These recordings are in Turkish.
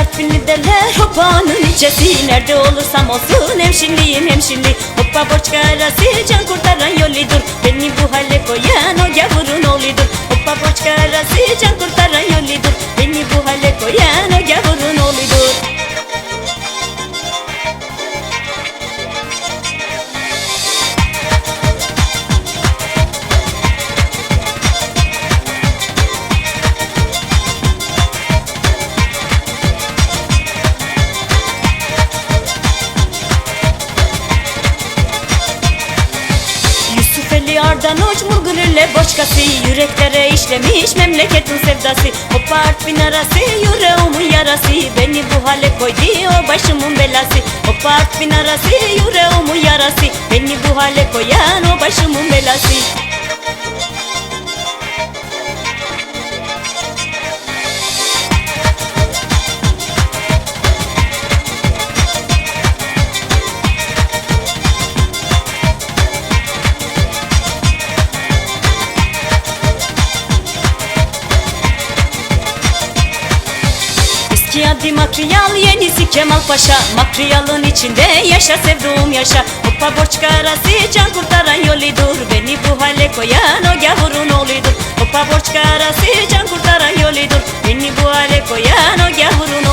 Artvinli derler hopanın içesi. Nerede olursam olsun hemşinliyim hemşinli. Hoppa borç karası can Ali Ardanoç Murgulülle boşkası Yüreklere işlemiş memleketin sevdası. Hoppa Artvin arası yüreğimin yarası. Beni bu hale koydu o başımın belası. Hoppa Artvin arası yüreğimin yarası. Beni bu hale koyan o başımın belası Adı Makriyal yenisi Kemal Paşa. Makriyalın içinde yaşa sevduğum yaşa. Hoppa borç karası can kurtaran yoludur Beni bu hale koyan o gavurun oğludur. Hoppa borç karası can kurtaran yoludur Beni bu hale koyan o gavurun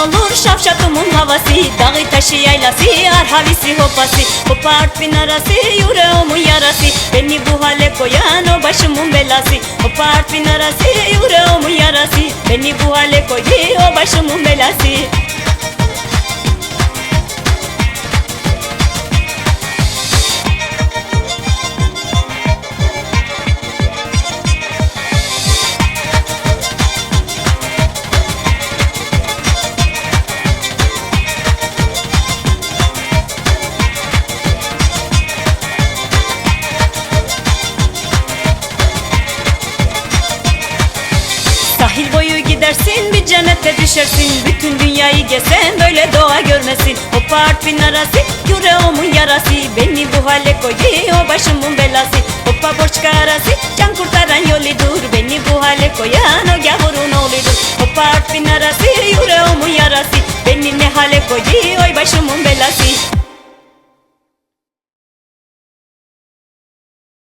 olur şafşatımın havası Dağı taşı yaylası arhavisi hopası. Hoppa Artvin arası yüreğimin yarası Beni bu hale koyan o başımın belası. Hoppa Artvin arası yüreğimin yarası Beni bu hale koydu o başımın belası gidersin bir cennete düşersin. Bütün dünyayı gezsen böyle doğa görmesin. Hoppa Artvin arası yüreğimin yarası. Beni bu hale koydu o başımın belası. Hoppa borç karası can kurtaran yoludur Beni